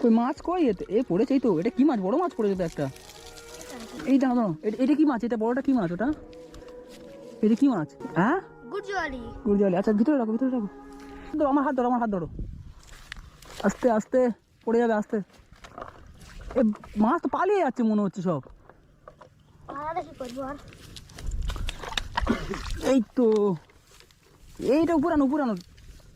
কই মাছ কই? এতে এ পড়েছে এই তো এটা কি মাছ? বড় মাছ পড়েছে তো একটা। এই দাঁড়া এটা- এটা কি মাছ? এটা বড়টা কি মাছ ওটা? এটা কি মাছ? হ্যাঁ? গুড জলি গুরজালি আচ্ছা ভিতরে রাখো ভিতরে রাখো। ধরো আমার হাত ধরো আমার হাত ধরো। আস্তে আস্তে পড়ে যাবে আস্তে। এ মাছ তো পালিয়ে যাচ্ছে মনে হচ্ছে সব। এই তো এইটা উপরানো উপরানো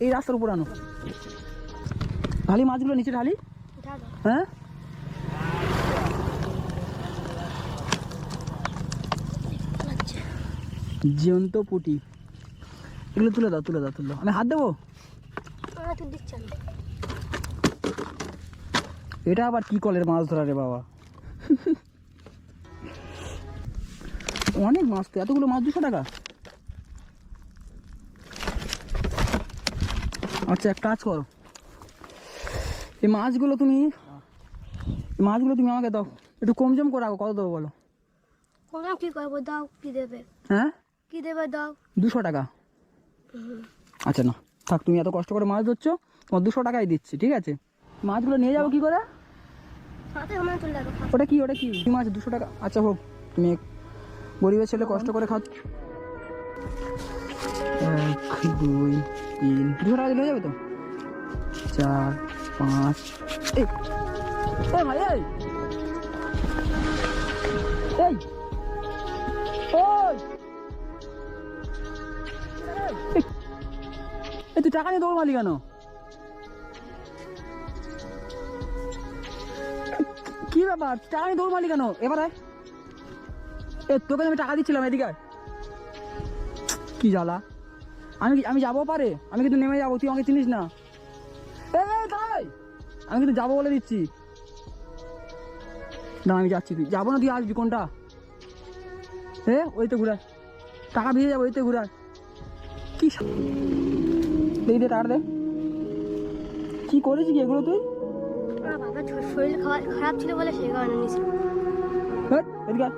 এই রাস্তার উপরানো ঢালি মাছগুলো নিচে ঢালি। হ্যাঁ আচ্ছা পুটি। এগুলো তুলে দাও তুলে দাও তুলে দাও। আমি হাত দেবো? আমি। এটা আবার কি কলের মাছ ধরা রে বাবা? অনেক মাছ তো এতগুলো মাছ দুশো টাকা? আচ্ছা এক কাজ করো। এই মাছগুলো তুমি মাছগুলো তুমি আমাকে দাও। একটু কম জম করে রাখো কত দেবো বলো? কি করব? দাও কি দেবে? হ্যাঁ? কি দেবে? দাও। দুশো টাকা। আচ্ছা না। থাক তুমি এত কষ্ট করে মাছ ধরছো তোমার দুশো টাকাই দিচ্ছি ঠিক আছে? মাছগুলো নিয়ে যাব কি করে? ওটা কি ওটা কি? মাছ? দুশো টাকা। আচ্ছা হোক তুমি গরিবের ছেলে কষ্ট করে খাও। এক দুই তিন। দুশো টাকা দিলে যাবে তো? চার পাঁচ। এই। ভাই এই। এই। এই, তুই টাকা নিয়ে দৌড় মালি কেন? কি ব্যাপার? টাকা নিয়ে দৌড় মারলি কেন? এবার এ তোকে আমি টাকা দিচ্ছিলাম এদিকে। কি জ্বালা? আমি আমি যাব পারে আমি কিন্তু নেমে যাব তুই আমাকে চিনিস না। এই, আমি কিন্তু যাব বলে দিচ্ছি। না আমি যাচ্ছি তুই। যাব না তুই আসবি কোনটা? এ ওই তো ঘুরায়। টাকা ভিজে যাব ওই তো ঘুরায়। কি সা- দে দে টাকা দে। কি করেছি কি এগুলো তুই? শরীর খারাপ ছিল বলে সেই কারণে এদিকে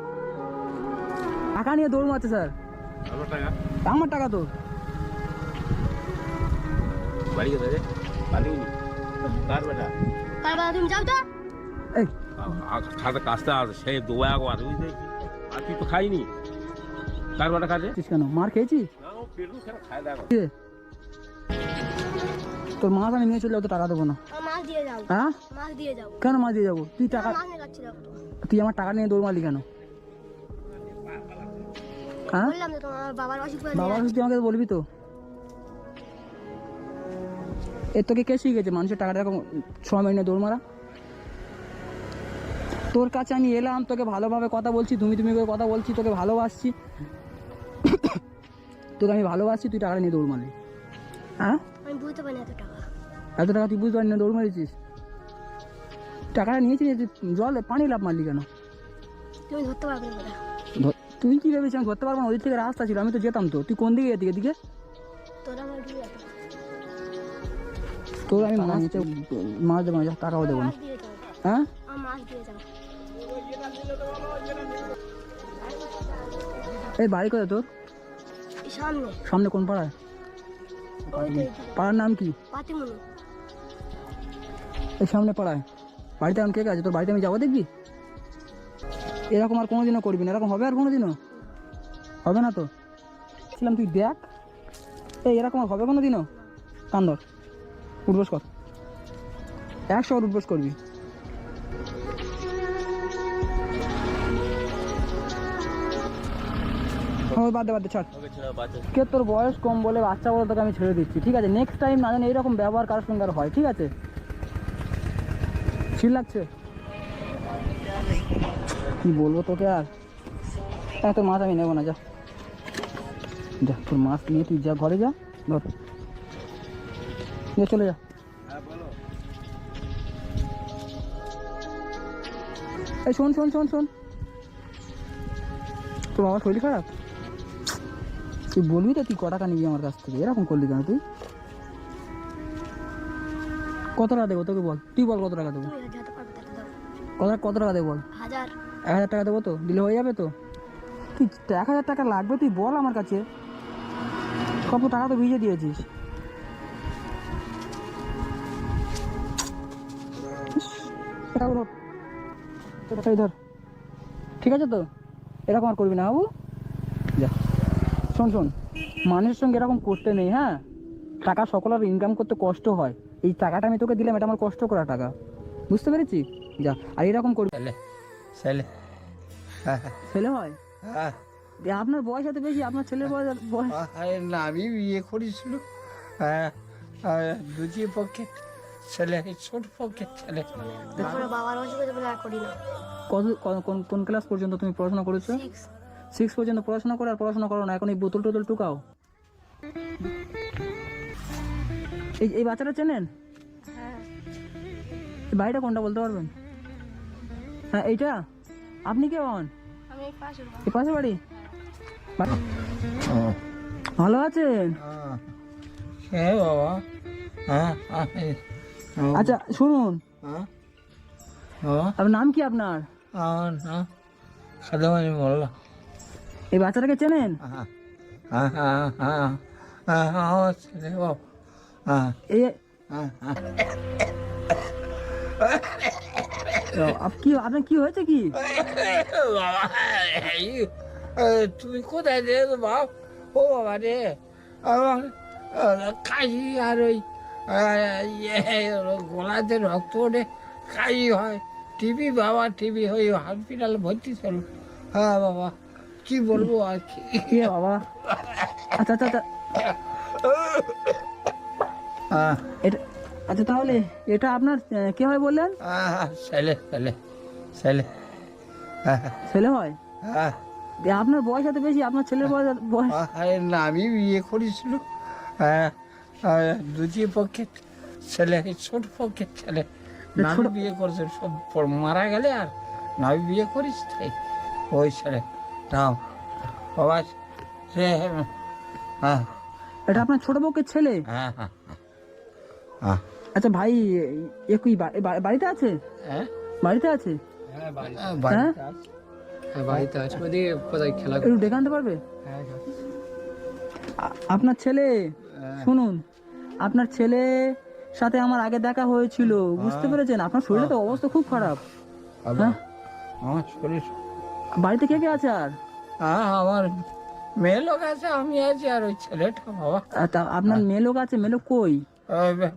টাকা নিয়ে দৌড় মারছে স্যার। আমার টাকা। তো। বাড়ি গেছে রে? পালিনি কার বেটা কার বাবা তুমি যাও তো। এই। খাতে কাজটা আছে সে দোয়া বুঝতে আর তুই তো খাইনি। কার বেটা কাজে? চিস কেন? মার খেয়েছিস? তোর মাছ আমি নিয়ে চলে তো টাকা দেবো না। হ্যাঁ? কেন মাছ দিয়ে যাব? তুই টাকা তুই আমার টাকা নিয়ে দৌড় মারলি কেন? হ্যাঁ বাবার অসুখ বাবা তুই আমাকে বলবি তো? এর তোকে কে শিখেছে মানুষের টাকা এরকম সময় নিয়ে দৌড় মারা? তোর কাছে আমি এলাম তোকে ভালোভাবে কথা বলছি তুমি তুমি করে কথা বলছি তোকে ভালোবাসছি। তোকে আমি ভালোবাসছি তুই টাকা নিয়ে দৌড় মারলি। হ্যাঁ? আমি বুঝতে পারি এত টাকা। এত টাকা তুই বুঝতে পারি না দৌড় মারিছিস। টাকাটা নিয়েছিস জল পানি লাভ মারলি কেন? তুমি ধরতে পারবে না তুই কি ভেবেছিস আমি ধরতে পারব না? ওদিক থেকে রাস্তা ছিল আমি তো যেতাম তো। তুই কোন দিকে এদিকে এদিকে? তোরা তোর আমি মাছ মাছ দেবো না টাকাও দেবো না হ্যাঁ এই বাড়ি কোথায় তোর সামনে কোন পাড়ায় পাড়ার নাম কি এই সামনে পাড়ায় বাড়িতে এখন কে কে আছে তোর বাড়িতে আমি যাব দেখবি এরকম আর কোনোদিনও করবি না এরকম হবে আর কোনোদিনও হবে না তো ছিলাম তুই দেখ এই এরকম আর হবে কোনোদিনও কান্দর উঠবোস কর। একশো বার উঠবোস করবি। ওই বাদ বাদ ছাড়। কে তোর বয়স কম বলে বাচ্চা বলে তোকে আমি ছেড়ে দিচ্ছি ঠিক আছে? নেক্সট টাইম না জানি এইরকম ব্যবহার কারোর সঙ্গে হয় ঠিক আছে? ঠিক লাগছে কি বলব তোকে আর? হ্যাঁ তোর মাছ আমি নেব না যা। যা তোর মাছ নিয়ে তুই যা ঘরে যা ধর। নিয়ে চলে যা। এই শোন শোন শোন শোন। তোর বাবার শরীর খারাপ? তুই বলবি তো তুই ক টাকা নিবি আমার কাছ থেকে? এরকম করলি কেন তুই? কত টাকা দেবো তোকে বল? তুই বল কত টাকা দেবো? কত কত টাকা দেবো বল? এক হাজার টাকা দেবো তো? দিলে হয়ে যাবে তো? তুই এক হাজার টাকা লাগবে তুই বল আমার কাছে। কত টাকা তো ভিজে দিয়েছিস। ধর। ঠিক আছে তো? এরকম আর করবি না বাবু। যা। শোন শোন। মানুষের সঙ্গে এরকম করতে নেই হ্যাঁ? টাকা সকলের ইনকাম করতে কষ্ট হয়। এই টাকাটা আমি তোকে দিলাম এটা আমার কষ্ট করা টাকা। বুঝতে পেরেছি? যা। আর এরকম করবি ছেলে ছেলে। হ্যাঁ ছেলে হয়? হ্যাঁ। আপনার বয়স এত বেশি আপনার ছেলের বয়স বয়স না আমি বিয়ে করেছিল হ্যাঁ দুটির পক্ষে ছেলে ছোট পক্ষে ছেলে তারপরে বাবার অসুবিধা বলে আর করি না। কত ক- কোন কোন ক্লাস পর্যন্ত তুমি পড়াশোনা করেছ? সিক্স পর্যন্ত পড়াশোনা করে আর পড়াশোনা করো না এখন এই বোতল টোতল টুকাও। এই এই বাচ্চাটা চেনেন? হ্যাঁ। বাড়িটা কোনটা বলতে পারবেন? হ্যাঁ এইটা? আপনি কে হন? এই পাশে বাড়ি। বাড়ি- ভালো আছেন? হ্যাঁ। বাবা। হ্যাঁ আচ্ছা শুনুন। হ্যাঁ? আপনার নাম কি আপনার? মোল্লা। এই বাচ্চাটাকে চেনেন? হ্যাঁ হ্যাঁ হ্যাঁ হ্যাঁ হ্যাঁ হ্যাঁ হ্যাঁ। হ্যাঁ কি আপনার কি হয়েছে কি? তুমি কোথায় বাপ? ও বাবা রে আমার কাশি আর ওই গলাতে রক্ত ওঠে কাশি হয়। টিভি বাবা টিভি ওই হসপিটালে ভর্তি ছিল হ্যাঁ বাবা কি বলব আর কি? কি বাবা। আচ্ছা আচ্ছা আচ্ছা। হ্যাঁ। এটা আচ্ছা তাহলে এটা আপনার কে হয় বললেন? হ্যাঁ, ছেলে ছেলে ছেলে। হ্যাঁ ছেলে হয়? হ্যাঁ। আপনার বয়স এত বেশি আপনার ছেলের বয়স বয়স। আরে না আমি বিয়ে করেছিল হ্যাঁ। দুটির পক্ষে ছেলে ছোট পক্ষে ছেলে। না বিয়ে করেছে সব মারা গেলে আর না আমি বিয়ে করিস তাই? ওই ছেলে নাও বাবা সে হ্যাঁ। এটা আপনার ছোট বউকের ছেলে? হ্যাঁ হ্যাঁ হ্যাঁ। আচ্ছা ভাই একই বাড়িতে আছে? হ্যাঁ। বাড়িতে আছে? হ্যাঁ হ্যাঁ বাড়িতে আছে। ওদিকে কোথায় খেলা একটু ডেকে আনতে পারবে? আ- আপনার ছেলে? শুনুন আপনার ছেলে সাথে আমার আগে দেখা হয়েছিল বুঝতে পেরেছেন? আপনার শরীরে তো অবস্থা খুব খারাপ। হ্যাঁ। আমার শরীর বাড়িতে কে কে আছে আর? হ্যাঁ আমার মেয়ে লোক আছে আমি আছি আর ওই ছেলেটা বাবা। তা আপনার মেয়ে লোক আছে মেয়ে লোক কই?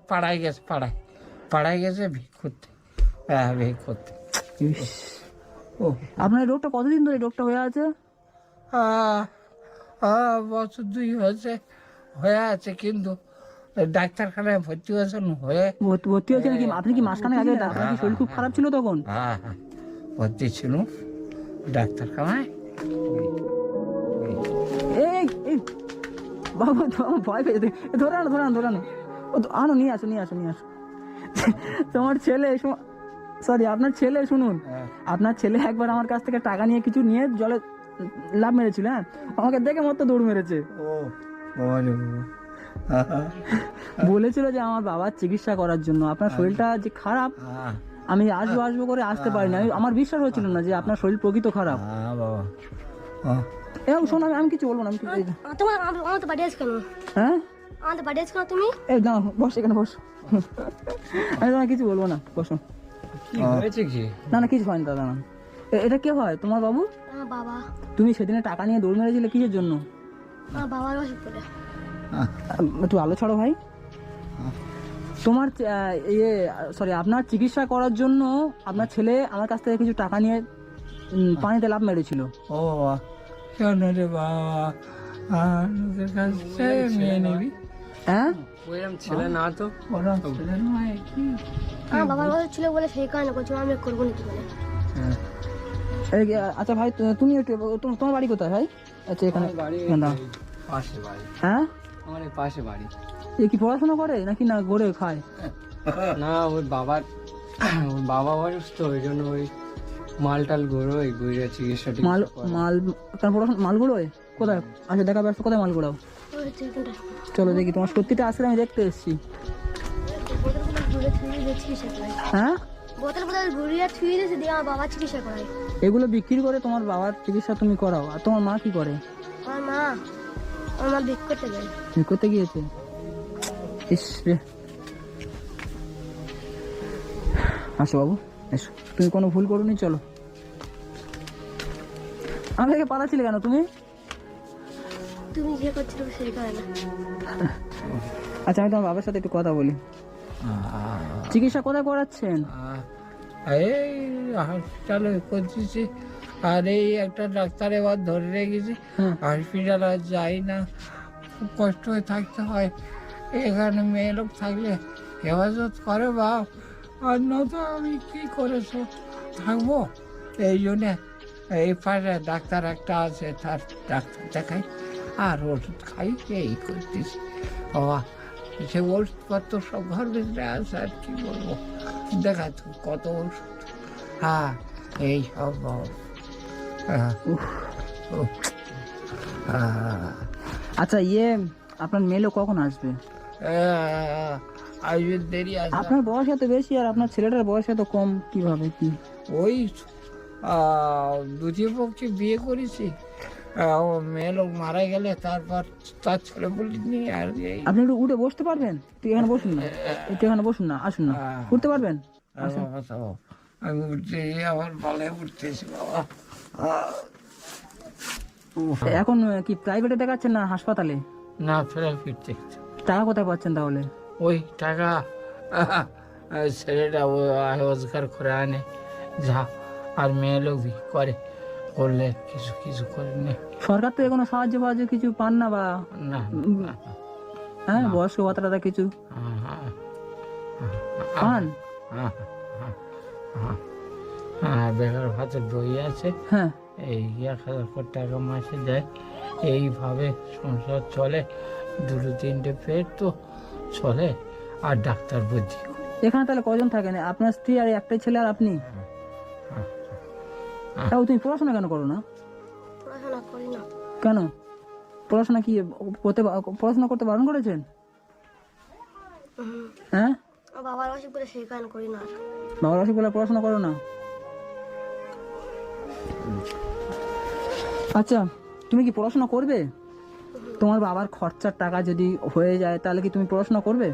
পাড়ায় গেছে পাড়ায়। পাড়ায় গেছে ভিক করতে হ্যাঁ ভিক করতে ও। আপনার রোগটা কতদিন ধরে রোগটা হয়ে আছে? বছর দুই হয়েছে। হয়ে আছে কিন্তু ডাক্তারখানায় ভর্তি হয়েছেন হয়ে ভর্তি- হয়েছে নাকি আপনি কি মাসখানে আগে আপনার শরীর খুব খারাপ ছিল তখন? হ্যাঁ হ্যাঁ ভর্তি ছিল। ডাক্তারখানায়? বাবা তো ভয় পেয়ে যেতে এ, ধরে আনো ধরে আনো ধরে আনো। ও আনো নিয়ে আসো নিয়ে আসো নিয়ে আসো। তোমার ছেলে সরি আপনার ছেলে শুনুন। হ্যাঁ। আপনার ছেলে একবার আমার কাছ থেকে টাকা নিয়ে কিছু নিয়ে জলে লাভ মেরেছিল হ্যাঁ? আমাকে দেখে মতো দৌড় মেরেছে। ও। হ্যাঁ, বলেছিল যে আমার বাবার চিকিৎসা করার জন্য। আপনার শরীরটা যে খারাপ হ্যাঁ। আমি আসব আসব করে আসতে পারিনি আমি আমার বিশ্বাস হচ্ছিল না যে আপনার শরীর প্রকৃত খারাপ। হ্যাঁ বাবা। হ্যাঁ। এবং শোনো আমি- আমি কিছু বলব না আমি কিছু তোমার আমার তো বাড়ি আছে কেন? হ্যাঁ? আমাদের বাড়ি কেন তুমি? এই দাঁড়াও বস এখানে বস। আমি তোমার কিছু বলব না বসো। কি হয়েছে কি? না না কিছু হয়নি দাদা না। এটা কে হয়? তোমার বাবু? আমার বাবা। তুমি সেদিনে টাকা নিয়ে দৌড় মেরেছিলে কিসের জন্য? বাবার অসুখ করে হ্যাঁ একটু আলো ছাড়ো ভাই। তোমার ইয়ে সরি আপনার চিকিৎসা করার জন্য আপনার ছেলে আমার কাছ থেকে কিছু টাকা নিয়ে পানিতে লাভ মেরেছিল। ও কেন রে বাবা। কাছে মেয়ে নিবি। হ্যাঁ? ওইরকম ছেলে না তো? ছেলে নয় কি? বাবার ছিল বলে সেই কারণে করছি আমি করব নাকি বলে। হ্যাঁ। আচ্ছা ভাই তুমি একটু তোমার বাড়ি কোথায় ভাই? আচ্ছা এখানে। পাশে বাড়ি। হ্যাঁ? আমার পাশে বাড়ি। এ কি পড়াশোনা করে? নাকি না ঘরে খায়? না ওর বাবার ওর বাবা অসুস্থ ওই জন্য ওই মাল টাল ঘুরোয় ঘুরে চিকিৎসা মাল মাল কেন পড়াশোনা মাল গুলোয় কোথায়? আচ্ছা দেখা ব্যস্ত কোথায় মাল গুড়াও? চলো দেখি তোমার সত্যিটা আসলে আমি দেখতে এসেছি। হ্যাঁ? বোতল বোতল ঘুরিয়ে থুয়ে দিয়েছে দিয়ে আমার বাবা চিকিৎসা করাই এগুলো বিক্রি করে তোমার বাবার চিকিৎসা তুমি করাও। আর তোমার মা কি করে? আমার মা আমার বিক করতে যায়। কি করতে গিয়েছে? ইস রে। আসো বাবু এসো। তুমি কোনো ভুল করোনি চলো। আমি থেকে পালাচ্ছিলে কেন তুমি? তুমি যে করছিল সেই আচ্ছা আমি তোমার বাবার সাথে একটু কথা বলি। চিকিৎসা কোথায় করাচ্ছেন? এই হসপিটালে করতেছি আর এই একটা ডাক্তার এবার ধরে রেখেছি। হ্যাঁ। হসপিটাল আর যাই না খুব কষ্ট হয়ে থাকতে হয়। এখানে মেয়ে লোক থাকলে হেফাজত করে বা আর নয়তো আমি কি করে থাকব? এই জন্যে এই পাশে ডাক্তার একটা আছে তার ডাক্তার দেখাই। আর ওষুধ খাই এই করতেছি। বাবা সে ওষুধপত্র সব ঘর ভিতরে আছে আর কি বলব? দেখা তো কত হ্যাঁ এই সব হ্যাঁ। হ্যাঁ। আচ্ছা ইয়ে আপনার মেয়েও কখন আসবে? আসবে দেরি আছে। আপনার বয়স এত বেশি আর আপনার ছেলেটার বয়স এত কম কীভাবে কি? ওই দ্বিতীয় পক্ষে বিয়ে করেছি। মেয়ে লোক মারা গেলে তারপর তার ছেলে বলিনি আর আপনি একটু উঠে বসতে পারবেন? তুই এখানে বসুন না। একটু এখানে বসুন না আসুন না। উঠতে পারবেন? আমি উঠতে আমার ভালো উঠতেছি বাবা। এখন কি প্রাইভেটে দেখাচ্ছেন না হাসপাতালে? না ফেরা ফিরতে টাকা কোথায় পাচ্ছেন তাহলে? ওই টাকা ছেলেটা রোজগার করে আনে যা আর মেয়ে লোক করে? করলে কিছু কিছু করে নে। সরকার তো কোনো সাহায্য ফাহায্য কিছু পান না বা? না হ্যাঁ বয়স্ক ভাতা টাতা কিছু। হ্যাঁ, হ্যাঁ, পান? হ্যাঁ, হ্যাঁ, হ্যাঁ। হ্যাঁ বেকার ভাতের বই আছে। হ্যাঁ। এই এক হাজার করে টাকা মাসে দেয়। এইভাবে সংসার চলে দুটো তিনটে পেট তো চলে আর ডাক্তার বুদ্ধি এখানে তাহলে কজন থাকেন? আপনার স্ত্রী আর একটাই ছেলে আর আপনি? হ্যাঁ। তাও তুমি পড়াশোনা কেন করো না? পড়াশোনা করি না। কেন? পড়াশোনা কি করতে পড়াশোনা করতে বারণ করেছেন? হ্যাঁ? বাবার অসুখ বলে সেই কারণে করি না বাবার অসুখ বলে পড়াশোনা করো না? আচ্ছা তুমি কি পড়াশোনা করবে? তোমার বাবার খরচার টাকা যদি হয়ে যায় তাহলে কি তুমি পড়াশোনা করবে?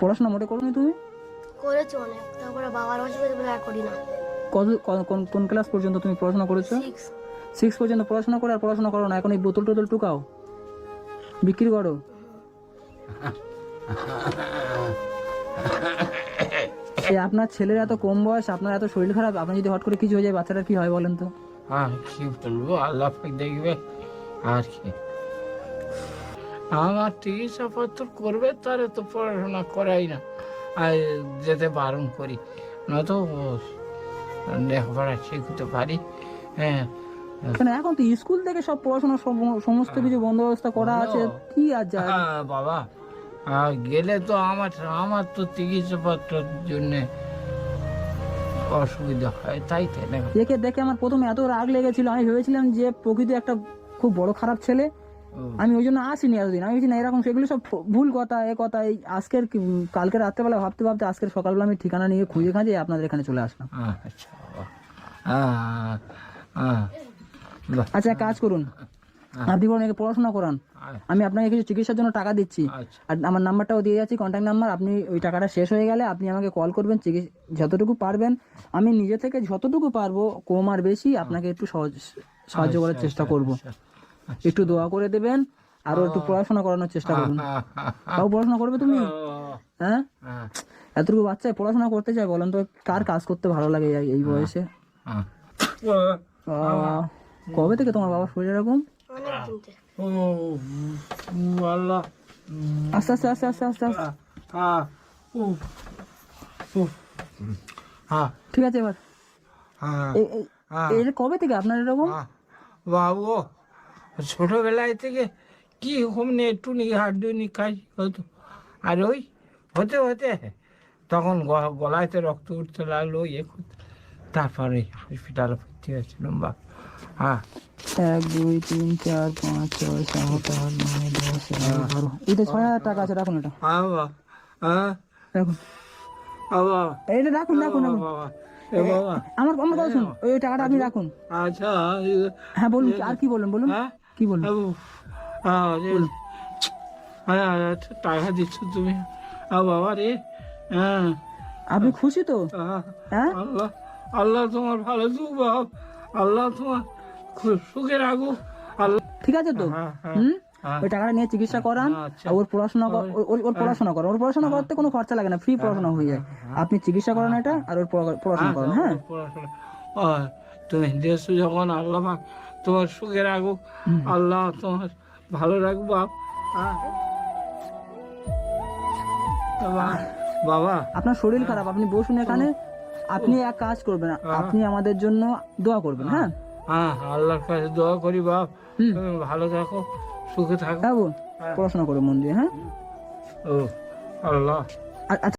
পড়াশোনা মোটে করো তুমি? করেছি অনেক তারপরে বাবার হয়েছে করি না। কত ক- কোন কোন ক্লাস পর্যন্ত তুমি পড়াশোনা করেছ? সিক্স পর্যন্ত পড়াশোনা করে আর পড়াশোনা করো না। এখন এই বোতল টোতল টুকাও। বিক্রি করো। এই আপনার ছেলের এত কম বয়স আপনার এত শরীর খারাপ আপনার যদি হট করে কিছু হয়ে যায় বাচ্চাটা কি হয় বলেন তো? আর কি বলব আল্লাহ দেখবে। আর কি? আমার চিকিৎসা পত্র করবে তারে তো পড়াশোনা করাই না। আর যেতে বারণ করি। নয়তো লেখাপড়া শিখতে পারি। হ্যাঁ। কেন এখন তো স্কুল থেকে সব পড়াশোনা সমস্ত কিছু বন্দোবস্ত করা আছে কি আর যা হ্যাঁ, বাবা। গেলে তো আমার আমার তো চিকিৎসা পত্রের জন্যে অসুবিধা হয় তাই তাই একে দেখে আমার প্রথমে এত রাগ লেগেছিল আমি ভেবেছিলাম যে প্রকৃতি একটা খুব বড় খারাপ ছেলে আমি ওই জন্য আসিনি এতদিন। আমি না এরকম সেগুলো সব ভুল কথা এ কথা এই আজকের কালকে রাত্রেবেলা ভাবতে ভাবতে আজকের সকালবেলা আমি ঠিকানা নিয়ে খুঁজে খাঁজে আপনাদের এখানে চলে আসলাম। আচ্ছা আচ্ছা এক কাজ করুন। আপনি বরং একে পড়াশোনা করান। আচ্ছা, আমি আপনাকে কিছু চিকিৎসার জন্য টাকা দিচ্ছি। আচ্ছা। আর আমার নাম্বারটাও দিয়ে যাচ্ছি কন্ট্যাক্ট নাম্বার আপনি ওই টাকাটা শেষ হয়ে গেলে আপনি আমাকে কল করবেন চিকিৎসা যতটুকু পারবেন। আমি নিজে থেকে যতটুকু পারব কম আর বেশি আপনাকে একটু সহজ সাহায্য করার চেষ্টা করব। আচ্ছা, একটু দোয়া করে দেবেন আরও একটু পড়াশোনা করানোর চেষ্টা করুন। তাও পড়াশোনা করবে তুমি? হ্যাঁ? এতটুকু বাচ্চায় পড়াশোনা করতে চায় বলেন তো কার কাজ করতে ভালো লাগে এই- বয়সে? কবে থেকে তোমার বাবার শরীর এরকম? আস্তে আস্তে আস্তে আস্তে আস্তে আহ, ঠিক আছে এবার। এই- এই- কবে থেকে আপনার এরকম? বাবু ছোটবেলায় থেকে কি হোমনে একটু নি হাড্ডু নি খাই হতো। আর ওই হতে হতে তখন গলায়তে রক্ত উঠতে লাগল ইয়ে করতে। তারপরে হসপিটালে ভর্তি হয়েছিলাম বা হ্যাঁ। এক দুই তিন চার পাঁচ ছয় সাত আট নয় দশ এগারো এই তো ছয় হাজার টাকা আছে রাখুন এটা। হ্যাঁ বাবা হ্যাঁ। রাখুন। বাবা এটা রাখুন রাখুন বাবা বাবা। আমার আমার কথা শুনুন। ওই টাকাটা আপনি রাখুন। আচ্ছা হ্যাঁ বলুন আর কি বলুন বলুন। হ্যাঁ? কি আচ্ছা, টাকা দিচ্ছ তুমি। বাবা রে হ্যাঁ। আপনি খুশি তো? হ্যাঁ? আল্লাহ আল্লাহ তোমার ভালো বাপ আল্লাহ তোমার সুখে রাখুক। আল্লাহ ঠিক আছে তো? হ্যাঁ, হুম। ওই টাকাটা নিয়ে চিকিৎসা করান আচ্ছা। ওর পড়াশোনা ওর- পড়াশোনা করান ওর পড়াশোনা করতে কোনো খরচা লাগে না ফ্রি পড়াশোনা হয়ে যায়। আপনি চিকিৎসা করান এটা আর ওর পড়াশোনা করেন হ্যাঁ তুমি দেশ যখন আল্লাহ তোমার সুখে রাখুক আল্লাহ তোমার ভালো রাখুক বাপ। হ্যাঁ। বাবা- আপনার শরীর খারাপ আপনি বসুন এখানে। আপনি এক কাজ করবেন আপনি আমাদের জন্য দোয়া করবেন হ্যাঁ? হ্যাঁ। আল্লাহর কাছে দোয়া করি বাপ। ভালো থাকো সুখে থাকো। হ্যাঁ। পড়াশোনা করে মন দিয়ে হ্যাঁ? ও আল্লাহ। আচ্ছা।